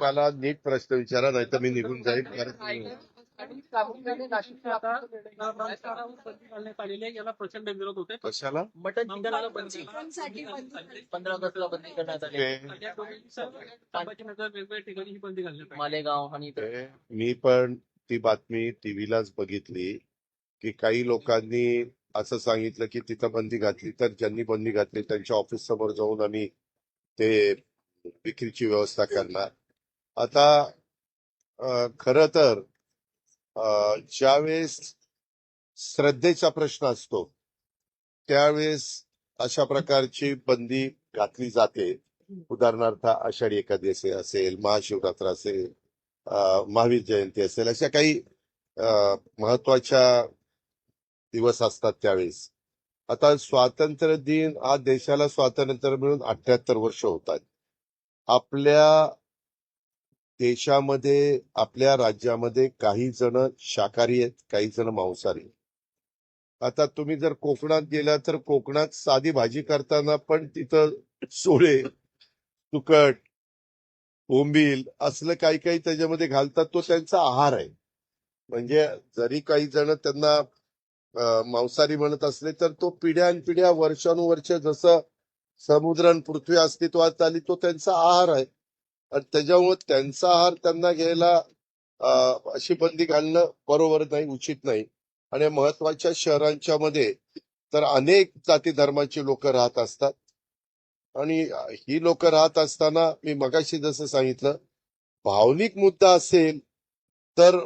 मला नीट प्रश्न विचारा नाही तर मी निघून जाईल कारण याला प्रचंड विरोध होते कशाला? मटन चिकनला बंदी. पंधरा ऑगस्टला बंदी करण्यात आली. संभाजीनगर वेगवेगळ्या ठिकाणी ही बंदी घालण्यात आली. मालेगाव आणि इतर. ते मी पण ती बातमी टीव्हीलाच बघितली की काही लोकांनी असं सांगितलं की तिथं बंदी घातली तर ज्यांनी बंदी घातली त्यांच्या ऑफिस समोर जाऊन आम्ही ते विक्रीची व्यवस्था करणार. आता खर तर अं, ज्यावेळेस श्रद्धेचा प्रश्न असतो त्यावेळेस अशा प्रकारची बंदी घातली जाते. उदाहरणार्थ आषाढी एकादशी असेल महाशिवरात्र असेल महावीर जयंती असेल अशा काही महत्त्वाच्या दिवस असतात त्यावेळेस. आता स्वातंत्र्य दिन आज देशाला स्वातंत्र्य मिळून अठ्याहत्तर वर्ष होतात आपल्या देशामध्ये आपल्या राज्यामध्ये काही जण शाकाहारी आहेत काही जण मांसाहारी आता तुम्ही जर कोकणात गेला तर कोकणात साधी भाजी करताना पण तिथं सोळे तुकट कोंबील असलं काही काही त्याच्यामध्ये घालतात तो त्यांचा आहार आहे. म्हणजे जरी काही जण त्यांना मांसाहारी म्हणत असले तर तो पिढ्यानपिढ्या वर्षानुवर्ष जसं समुद्र आणि पृथ्वी अस्तित्वात आली तो त्यांचा आहार आहे. आणि त्याच्यामुळे त्यांचा आहार त्यांना घ्यायला अशी बंदी घालणं बरोबर नाही उचित नाही. आणि महत्त्वाच्या शहरांच्या मध्ये तर अनेक जाती धर्माची लोक राहत असतात. आणि ही लोक राहत असताना मी मगाशी जसं सांगितलं भावनिक मुद्दा असेल तर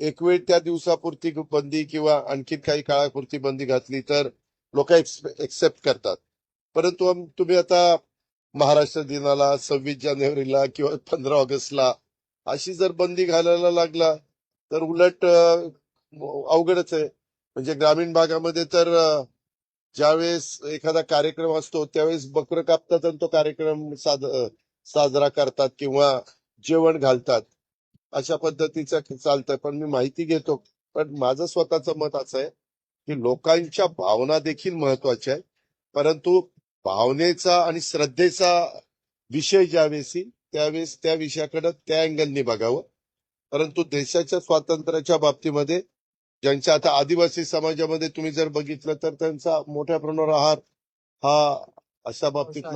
एक वेळ त्या दिवसापुरती बंदी किंवा आणखी काही काळापुरती बंदी घातली तर लोक एक्सेप्ट करतात. परंतु तुम्ही आता महाराष्ट्र दिनाला सव्वीस जानेवारीला किंवा पंधरा ऑगस्टला अशी जर बंदी घालायला लागला तर उलट अवघडच आहे. म्हणजे ग्रामीण भागामध्ये तर ज्यावेळेस एखादा कार्यक्रम असतो त्यावेळेस बकर कापतात आणि तो कार्यक्रम साद- साजरा करतात किंवा जेवण घालतात. अशा पद्धतीचं चालतं पण मी माहिती घेतो. पण माझं स्वतःचं मत असं आहे की लोकांच्या भावना देखील महत्त्वाच्या आहेत. परंतु भावनेचा आणि श्रद्धेचा विषय ज्यावेळेस येईल त्यावेळेस त्या विषयाकडे त्या अँगलनी बघावं. परंतु देशाच्या स्वातंत्र्याच्या बाबतीमध्ये ज्यांच्या आता आदिवासी समाजामध्ये तुम्ही जर बघितलं तर त्यांचा मोठ्या प्रमाणावर आहार हा अशा बाबतीत